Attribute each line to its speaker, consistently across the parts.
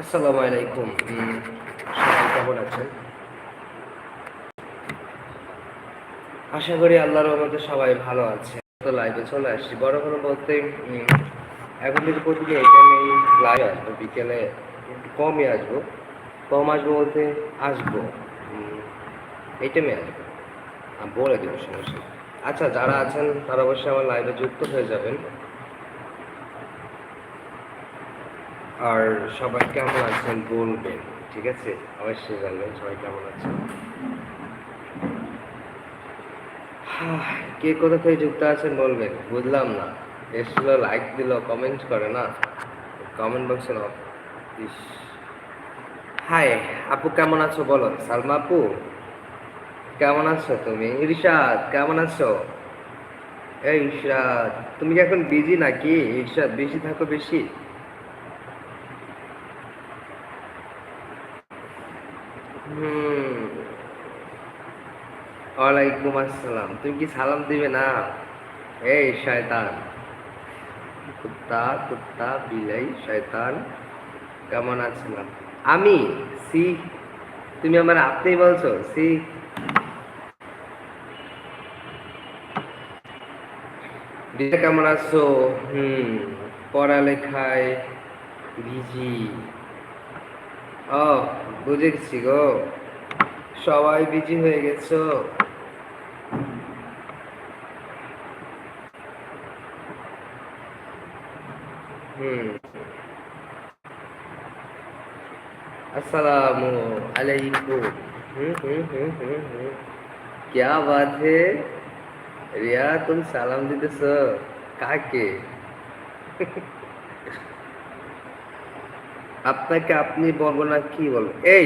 Speaker 1: আসসালামু আলাইকুম। কেমন আছেন? আশা করি আল্লাহর রহমতে সবাই ভালো আছে। তো লাইভে চলে আসছি। বড় কোনো বলতে এখন থেকে প্রতিদিন এখানেই লাইভ আসব, বিকেলে কমই আসব। কম আসব বলতে আসব। এই টাইমে আসব। বলে দেবো সমস্যা আচ্ছা যারা আছেন, তারা অবশ্যই আমার লাইভে যুক্ত হয়ে যাবেন। আর সবাই কেমন আছেন বলবেন, ঠিক আছে? অবশ্যই জানবেন সবাই কেমন আছেন। কে কোথা থেকে যুক্ত আছেন বলবেন? বুঝলাম না। এসছিল লাইক দিল কমেন্ট করে না? কমেন্ট বক্সে না হাই, আপু কেমন আছো বলো? সালমা আপু, কেমন আছো তুমি? ইরশাদ, কেমন আছো? এই ইরশাদ, তুমি কি এখন বিজি নাকি? ইরশাদ বিজি থাকো বেশি। ওয়ালাইকুম আসসালাম। তুমি কি সালাম দিবে না? এই শয়তান। কুত্তা কুত্তা, বিলাই, শয়তান, কেমন আছেন আমি সি, তুমি আমার আপনি বলছো, সি। কেমন আছো? হুম, পড়ালেখায় বিজি। ও বুঝে গেছি গো। সবাই বিজি হয়ে গেছো? হুম আসসালামু আলাইকুম হুম হুম হুম হুম হুম क्या बात है রিয়া তুমি সালাম দিতেছ কাকে আপনাকে আপনি বলবো না কি বলবো এই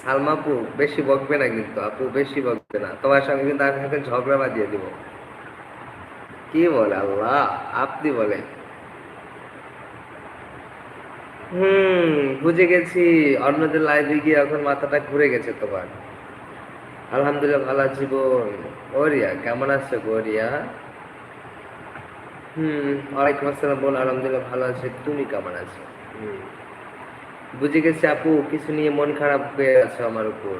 Speaker 1: সালমা আপু বেশি বকবে না কিন্তু আপু বেশি বকবে না তোমার সঙ্গে কিন্তু আমি এখন ঝগড়া বাঁধিয়ে দিব কি বলে আল্লাহ আপনি বলে হুম, বুঝে গেছি। অন্যদের লাইভে গিয়ে এখন মাথাটা ঘুরে গেছে তোমার। আলহামদুলিল্লাহ ভালো আছি বোন। ওরিয়া কেমন আছো গোরিয়া? হুম, ওয়ালাইকুম আসসালাম বোন, আলহামদুলিল্লাহ ভালো আছে। তুমি কেমন আছো? হুম। বুঝে গেছি আপু, কিছু নিয়ে মন খারাপ হয়ে আছে আমার উপর।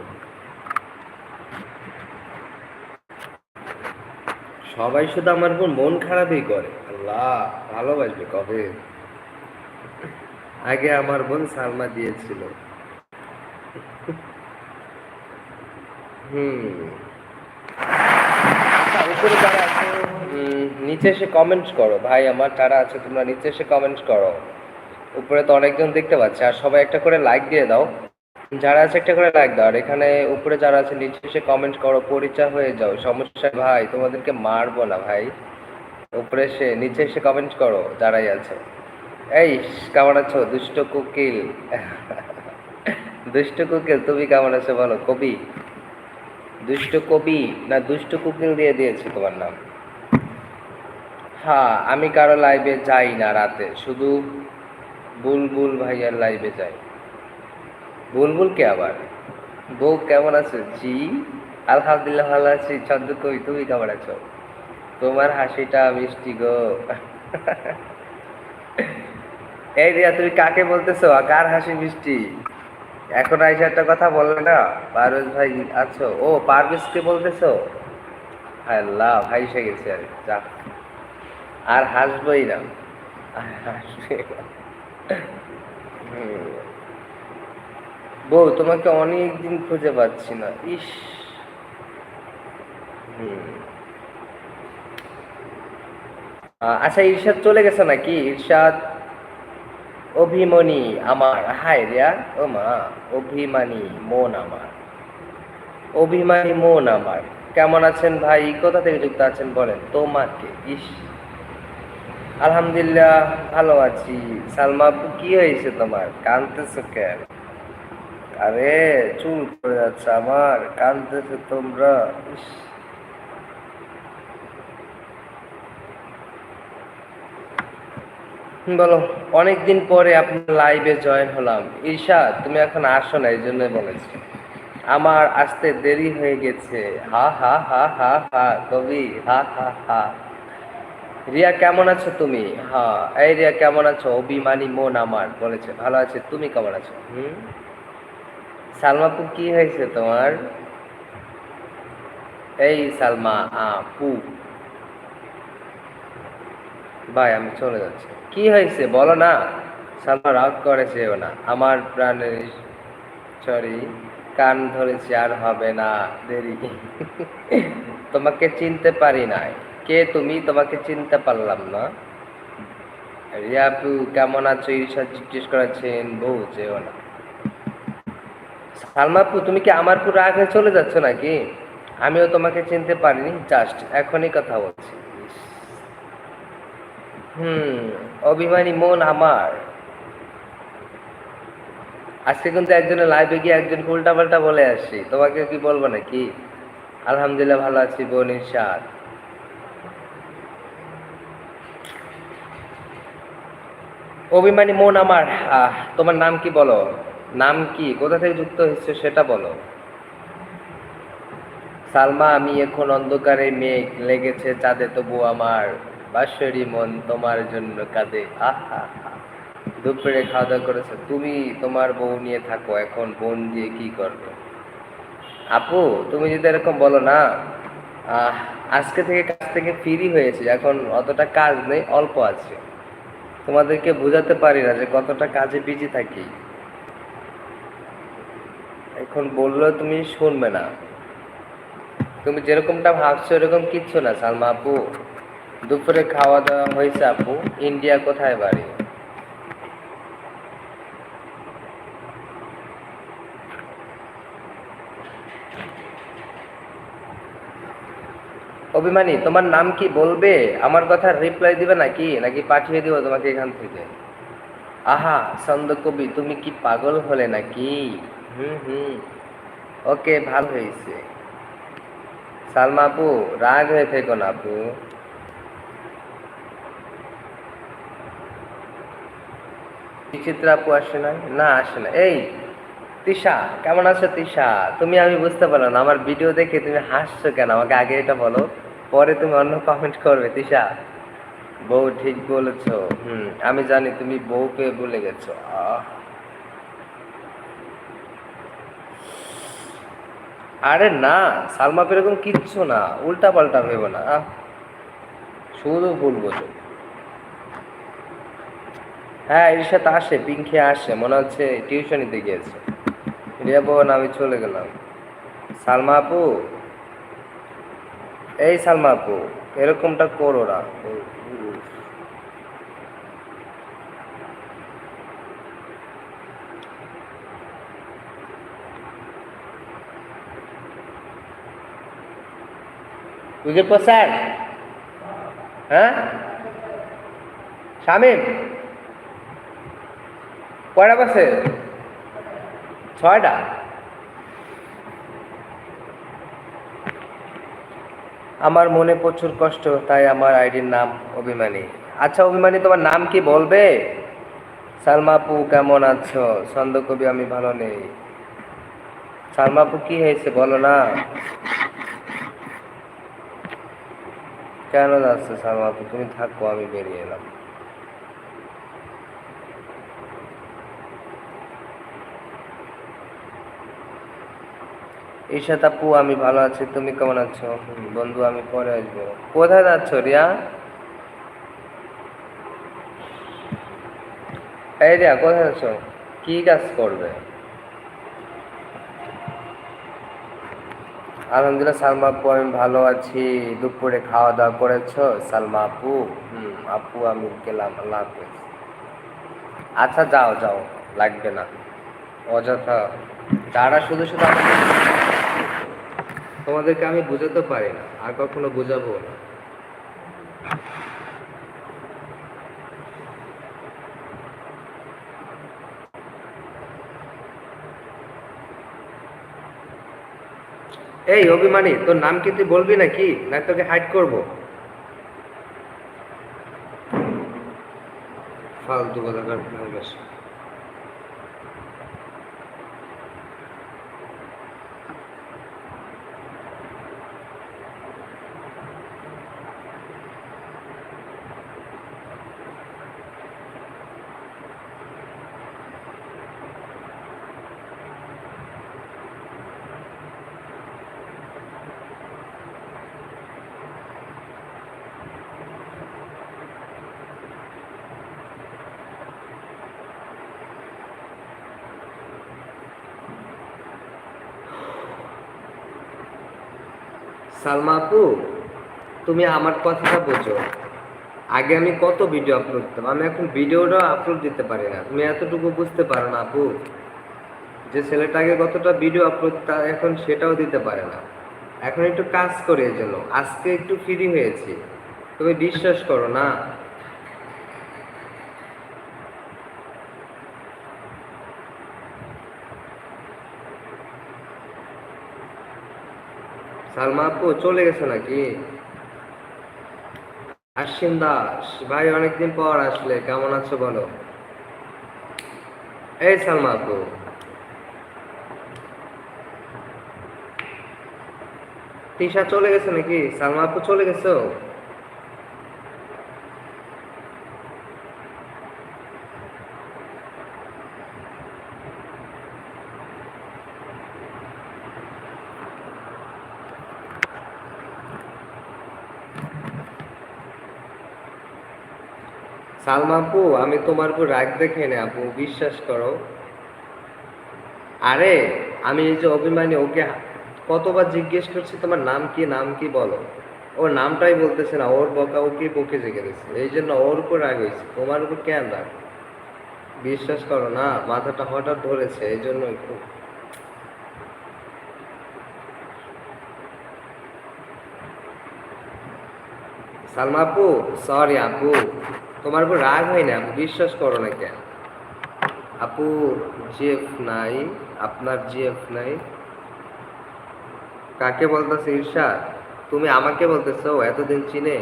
Speaker 1: সবাই শুধু আমার উপর মন খারাপই করে। আল্লাহ, ভালোবাসবে কবে? আগে আমার বোন সালমা দিয়েছিল। আচ্ছা, নিচে এসে কমেন্ট করো। ভাই আমার আছে তোমরা নিচে এসে করো। উপরে তো অনেকজন দেখতে পাচ্ছি আর সবাই একটা করে লাইক দিয়ে দাও। যারা আছে একটা করে লাইক দাও। আর এখানে উপরে যারা আছে নিচে এসে কমেন্ট করো পরিচয় হয়ে যাও। সমস্যা ভাই তোমাদেরকে মারবো না ভাই। উপরে এসে নিচে এসে কমেন্ট করো যারাই আছে। এই, কেমন আছো? দুষ্ট কুকিল। দুষ্ট কুকিল, তুমি কেমন আছো বলো? কবি? দুষ্ট কবি? না, দুষ্ট কুকিল দিয়ে দিয়েছি তোমার নাম। হ্যাঁ আমি কারও লাইভে যাই না রাতে। শুধু বুলবুল ভাইয়ার লাইভে যাই। বুলবুল কে আবার? বউ কেমন আছো? জি, আলহামদুলিল্লাহ ভালো আছি। ছন্দ কই, তুমি কেমন আছো? তোমার হাসিটা মিষ্টি গো। এই রিয়া, তুমি কাকে বলতেছো? কার হাসি মিষ্টি? এখন আইসা একটা কথা বললে না, পারভেজ ভাই আছো? ও, পারভেজকে বলতেছো? আল্লাহ ভাই এসে গেছে আর যা আর হাসবই না। বউ, তোমাকে অনেক দিন খুঁজে পাচ্ছি না। ইস। আচ্ছা ইরশাদ চলে গেছে নাকি? ইরশাদ অভিমনি আমার, হায় রিয়া ও মা, অভিমানী মন আমার। অভিমানী মন আমার, কেমন আছেন ভাই? কোথা থেকে যুক্ত আছেন বলেন? তোমাকে, ইস। আলহামদুলিল্লাহ, ভালো আছি। সালমা কি হয়েছে তোমার? কানতেছো কেন? আরে, চুল পড়ে যাচ্ছে আমার কানতেছো তোমরা, ইস। বলো। অনেকদিন পরে আপনার লাইভে জয়েন হলাম। ঈশা, তুমি এখন আসো না, এই জন্যই বলেছি। আমার আসতে দেরি হয়ে গেছে। হা হা হা হা হা, কবি, হা হা হা। রিয়া, কেমন আছো তুমি? হ্যাঁ এই রিয়া, কেমন আছো? অভিমানী মন আমার, বলেছে। ভালো আছে, তুমি কেমন আছো? হুম? সালমাপু কি হয়েছে তোমার? এই সালমা, আপু। ভাই, আমি চলে যাচ্ছি। কি হয়েছে? বলো না। সালমা রাগ করেছে না। আমার প্রাণের সরি, কান ধরেছে আর হবে না, দেরি। তোমাকে চিনতে পারি নাই। কে তুমি? তোমাকে চিনতে পারলাম না। রিয়াপু কেমন আছো? ঈর্ষা জিজ্ঞেস করেছেন, বউ যেও না। সালমাপু তুমি কি আমার পুরো আগে চলে যাচ্ছ নাকি? আমিও তোমাকে চিনতে পারিনি। জাস্ট এখনই কথা বলছি। হুম, অভিমানী মন আমার। আজকে কিন্তু একজনের লাইভে গিয়ে একজন উল্টা পাল্টা বলে আসছি। তোমাকে কি বলব নাকি? আলহামদুলিল্লাহ ভালো আছি বোন ইরশাদ। অভিমানী মন আমার তোমার নাম কি বলো? নাম কি? কোথা থেকে যুক্ত হচ্ছে সেটা বলো। সালমা, আমি এখন অন্ধকারে মেঘ লেগেছে চাঁদে তবু আমার বাঁশরি মন তোমার জন্য কাঁদে। আহা দুপুরে খাওয়া দাওয়া করেছে। তুমি তোমার বউ নিয়ে থাকো, এখন বোন দিয়ে কি করবে? আপু, তুমি যদি এরকম বলো না আজকে থেকে কাজ থেকে ফ্রি হয়েছে, এখন অতটা কাজ নেই, অল্প আছে। তোমাদেরকে বোঝাতে পারি না যে কতটা কাজে বিজি থাকি। এখন বললেও তুমি শুনবে না। তুমি যেরকমটা ভাবছ, এরকম কিচ্ছু না, সালমা আপু। দুপুরে খাওয়া দাওয়া হয়েছে আপু। ইন্ডিয়া কোথায় বাড়ি? অভিমানী, তোমার নাম কি বলবে? আমার কথা রিপ্লাই দিবে নাকি? নাকি পাঠিয়ে দিব তোমাকে এখান থেকে? আহা ছন্দ কবি তুমি কি পাগল হলে নাকি? হুম হুম। ওকে, ভালো হয়েছে। সালমা আপু, রাগ হয়ে থেকো না আপু। বিচিত্রা আপু আসে না না, আসে না এই, তিশা, কেমন আছো তিশা? তুমি আমি বুঝতে পারলাম আমার ভিডিও দেখে তুমি হাসছো কেন? আমাকে আগে এটা বলো, পরে তুমি অন্য কমেন্ট করবে, তিশা। বউ ঠিক বলেছ। হুম, আমি জানি তুমি বউ পেয়ে ভুলে গেছো। আরে না, সালমা এরকম কিচ্ছু না উল্টা পাল্টা ভেবো না। শুধু ভুল বোঝো। হ্যাঁ সাথে আসে, পিঙ্কি আসে, মনে হচ্ছে টিউশনিতে গিয়েছে। রিয়া বোন আমি চলে গেলাম। সালমা আপু? এই সালমা আপু, এরকমটা করো না। উইকেট স্যার হ্যাঁ? শামিম? কয়টা বাসে ছয়টা? আমার মনে প্রচুর কষ্ট, তাই আমার আইডির নাম অভিমানী। আচ্ছা অভিমানী, তোমার নাম কি বলবে? সালমাপু কেমন আছো? ছন্দ কবি আমি ভালো নেই। সালমাপু কি হয়েছে বলো না? কেন যাচ্ছে সালমাপু তুমি থাকো, আমি বেরিয়ে এলাম। ঈশাত আপু আমি ভালো আছি তুমি কেমন আছো? বন্ধু আমি পরে আসব। কোথায় যাচ্ছ রিয়া? এই রিয়া কোথায় যাচ্ছ? কি কাজ করবে? আলহামদুলিল্লাহ সালমা আপু আমি ভালো আছি। দুপুরে খাওয়া দাওয়া করেছ? সালমা আপু? হুম আপু আমি গেলাম আল্লাহ হাফেজ। আচ্ছা যাও যাও লাগবে না। অযথা যারা শুধু শুধু আমাকে তোমাদেরকে আমি বোঝাতে পারি না, আর কখনো বোঝাবো না। এই অভিমানী, তোর নাম কি তুই বলবি নাকি? না তোকে হাইড করব? ফালতু কথা সালমা আপু, তুমি আমার কথাটা বোঝো। আগে আমি কত ভিডিও আপলোড দিতাম? আমি এখন ভিডিওটা আপলোড দিতে পারি না। তুমি এতটুকু বুঝতে পারো না আপু, যে ছেলেটা আগে কতটা ভিডিও আপলোড এখন সেটাও দিতে পারে না। এখন একটু কাজ করে জন্য আজকে একটু ফ্রি হয়েছি। তুমি বিশ্বাস করো না? সালমা আপু চলে গেছে নাকি? আশ্বিন দাস ভাই অনেকদিন পর আসলে, কেমন আছো বলো? এই সালমা আপু। তিশা চলে গেছে নাকি? সালমা আপু চলে গেছো? সালমা আপু, আমি তোমার উপর রাগ দেখে না আপু, বিশ্বাস করো। আরে, আমি এই যে অভিমানী, ওকে কতবার জিজ্ঞেস করছি, তোমার নাম কি নাম কি বলো? ওর নামটাই বলতেছে না, ওর বকা ওকে বকে জেগে দিচ্ছে এই জন্য ওর উপর রাগ হয়েছে, তোমার উপর কেন রাগ? বিশ্বাস করো না, মাথাটা হঠাৎ ধরেছে, এই জন্য একটু সালমা আপু সরি আপু। তোমার উপর রাগ হয় না? বিশ্বাস করো না কেন? আপু, জিএফ নাই, আপনার জিএফ নাই। কাকে বলতেছে ঈর্ষাদ তুমি আমাকে বলতেছো এতদিন চিনে।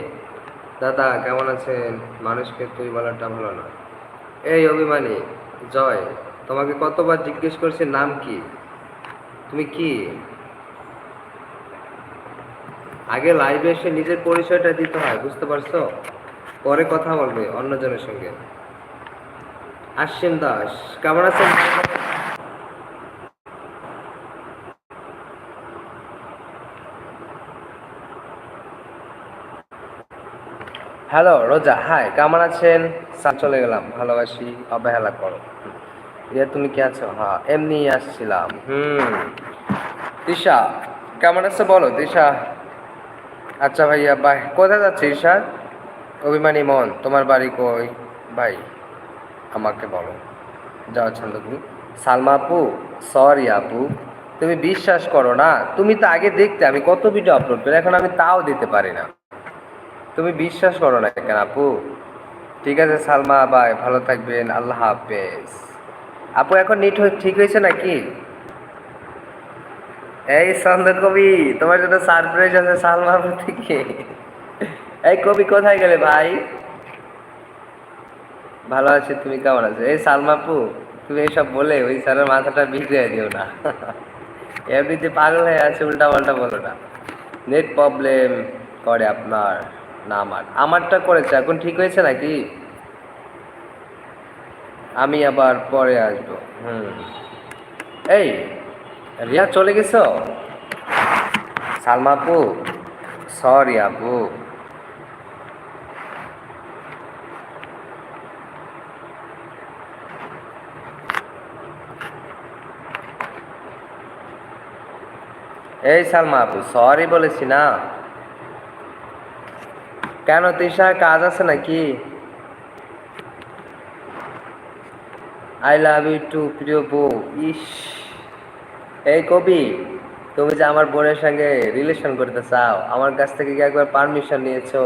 Speaker 1: দাদা, কেমন আছেন? মানুষকে তুই বলাটা ভালো না। এই অভিমানী, জয়, তোমাকে কতবার জিজ্ঞেস করছে, নাম কি? তুমি কি? আগে লাইভে এসে নিজের পরিচয়টা দিতে হয়, বুঝতে পারছ? পরে কথা বলবে অন্যজনের সঙ্গে। আশ্বিন দাস, কেমন আছেন? হ্যালো রোজা হাই কেমন আছেন? চলে গেলাম, ভালোবাসি, অবহেলা করো। ইয়ে তুমি কি আছো? হ্যাঁ এমনি আসছিলাম, হুম। দিশা, কেমন আছে বলো, দিশা? আচ্ছা ভাইয়া বাই কোথায় যাচ্ছে ঈশান অভিমানী মন, তোমার বাড়ি কই? ভাই, আমাকে বলো। যাওয়ার ছন্দ তুমি। সালমা আপু, সরি আপু, তুমি বিশ্বাস করো না? তুমি তো আগে দেখতে, আমি কত ভিডিও আপলোড করি, এখন আমি তাও দিতে পারি না। তুমি বিশ্বাস করো না কেন আপু? ঠিক আছে, সালমা বাই ভালো থাকবেন, আল্লাহ হাফেজ। আপু, এখন নিট ঠিক হয়েছে নাকি? এই সন্দেহ কবি, তোমার জন্য সারপ্রাইজ আছে সালমা আপু থেকে। এই কবি কোথায় গেলে ভাই? ভালো আছি, তুমি কেমন আছো? এই সালমাপু তুমি এইসব বলে ওই স্যারের মাথাটা বিগড়ে দিও না। এমনিতে পাগল হয়ে আছে উল্টা পাল্টা বলো না। নেট প্রবলেম করে আপনার, না আমার। আমারটা করেছে, এখন ঠিক হয়েছে নাকি? আমি আবার পরে আসব, হুম। এই, রিয়া চলে গেছো? সালমা আপু সরি আপু। এই সালমা আপু সরি বলেছি না। কেন, তৃষা, কাজ আছে নাকি? আই লাভ ইউ টু প্রিয় বউ। ইস। এই কবি, তুমি যে আমার বোনের সঙ্গে রিলেশন করতে চাও, আমার কাছ থেকে কি একবার পারমিশন নিয়েছো?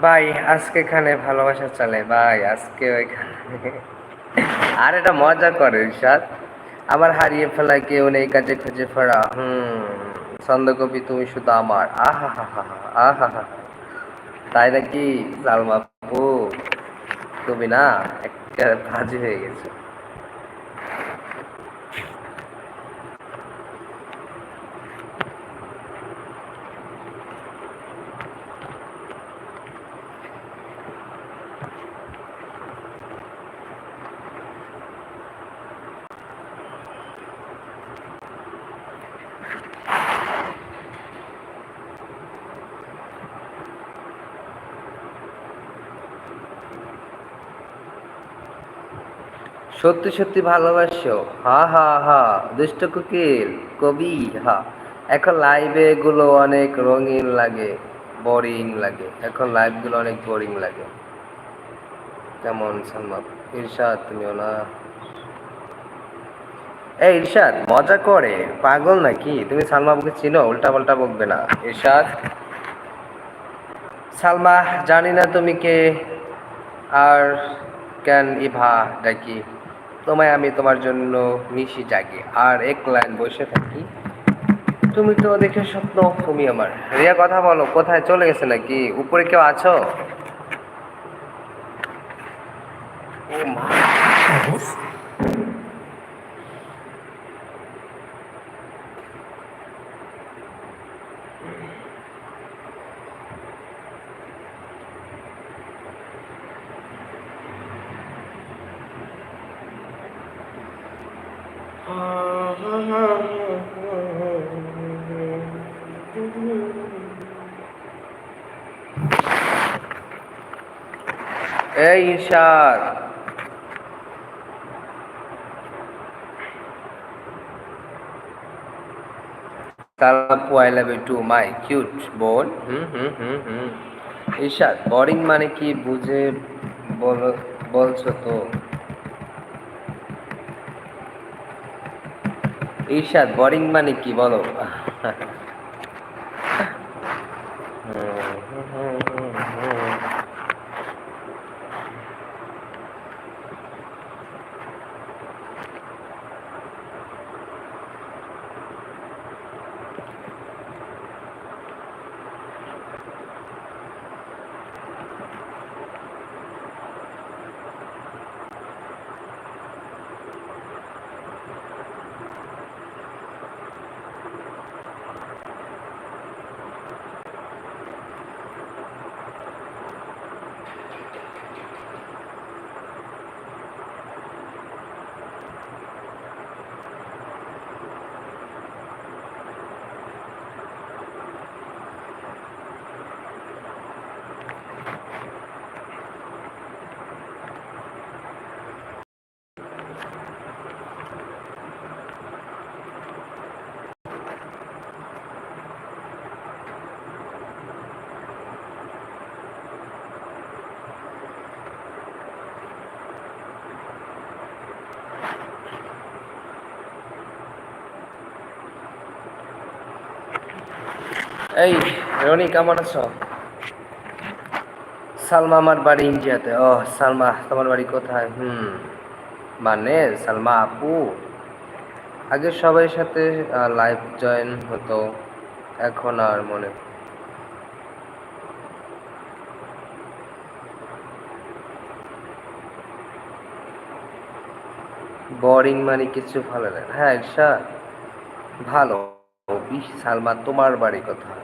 Speaker 1: ভাই, আজকে এখানে ভালোবাসা চলে, ভাই, আজকে ওইখানে। আর এটা মজা করে ইরশাদ আমার হারিয়ে ফেলা কেউ নেই, কাজে খুঁজে ফেরা। হুম, ছন্দকবি, তুমি শুধু আমার। আহা হা হা আহা হা তাই নাকি সালমাপু তুমি না, একটা ভাজি হয়ে গেছো। সত্যি সত্যি ভালোবাসো। হা হা হা, দুষ্ট কুকিল, কবি, হা। এখন লাইভে এগুলো অনেক রঙিন লাগে বোরিং লাগে। এখন লাইভগুলো অনেক বোরিং লাগে। কেমন সালমা ইরশাদ, তুমিও না? এই ইরশাদ, মজা করে। পাগল নাকি? তুমি সালমা বুকে চিনো উল্টা পাল্টা বকবে না। ইরশাদ? সালমা, জানি না তুমি কে, আর কেন ইভা, ডাকি। তোমায় আমি তোমার জন্য মিশি জাগি, আর এক লাইন বসে থাকি। তুমি তো দেখে স্বপ্ন, তুমি আমার। রিয়া, কথা বলো, কোথায়? চলে গেছে নাকি? উপরে কেউ আছো? ও মা। এই Ishad তালাপু I love you too my cute বোন। বোরিং মানে কি? বুঝে বলো, বলছো তো। ঈশাদ বোরিং মানে কি? বলো। এই, রনি, কেমন আছো? সালমা আমার বাড়ি ইন্ডিয়াতে। ও, সালমা, তোমার বাড়ি কোথায়? হুম মানে সালমা আপু। আগে সবাই সাথে লাইভ জয়েন হতো, এখন আর মনে বোরিং মানে কিছু ভালো লাগে হ্যাঁ ঈর্ষা ভালো। সালমা, তোমার বাড়ি কোথায়?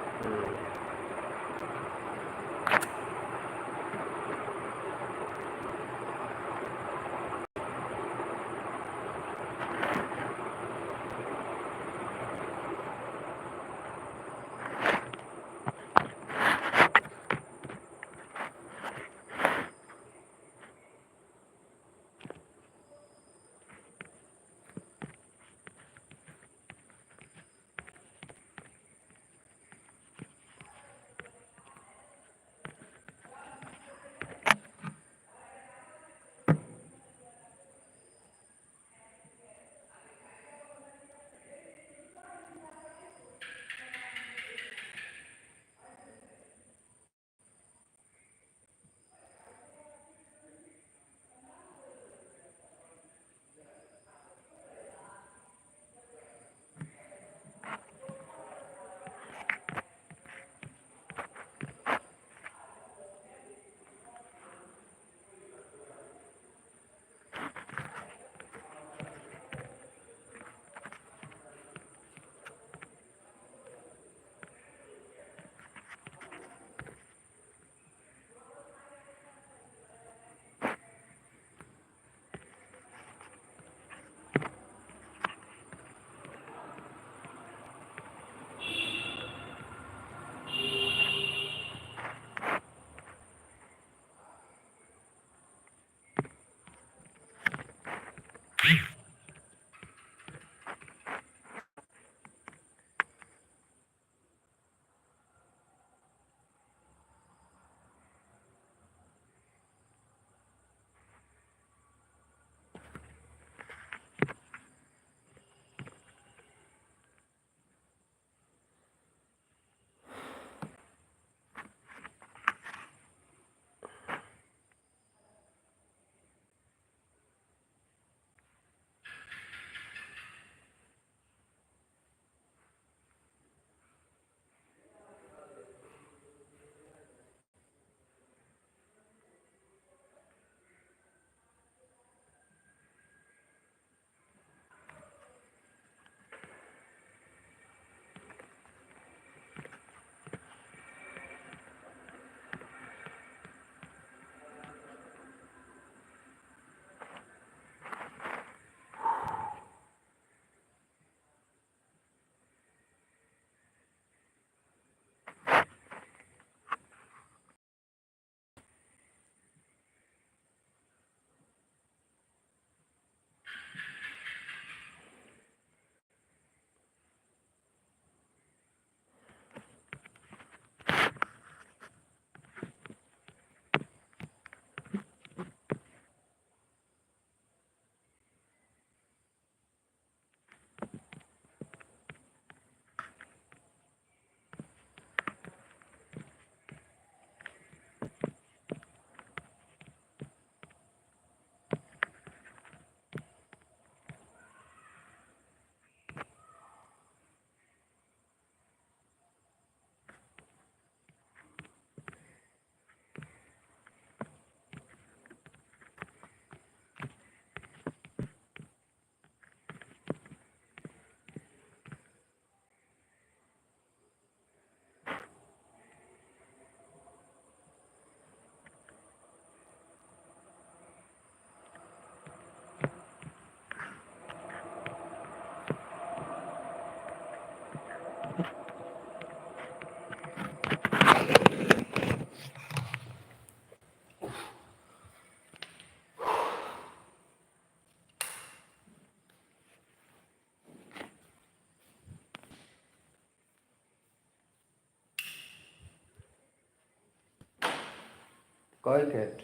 Speaker 1: কয় প্লেট?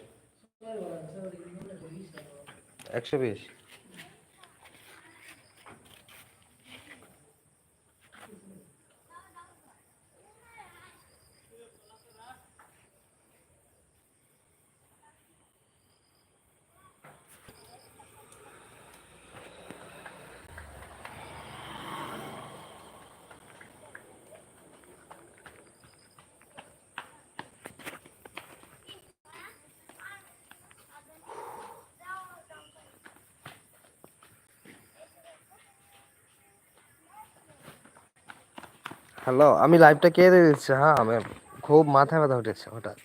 Speaker 1: একশো বিশ? হ্যালো আমি লাইভটা কে দিয়ে দিচ্ছি? হ্যাঁ আমি খুব মাথা ব্যথা উঠেছে হঠাৎ।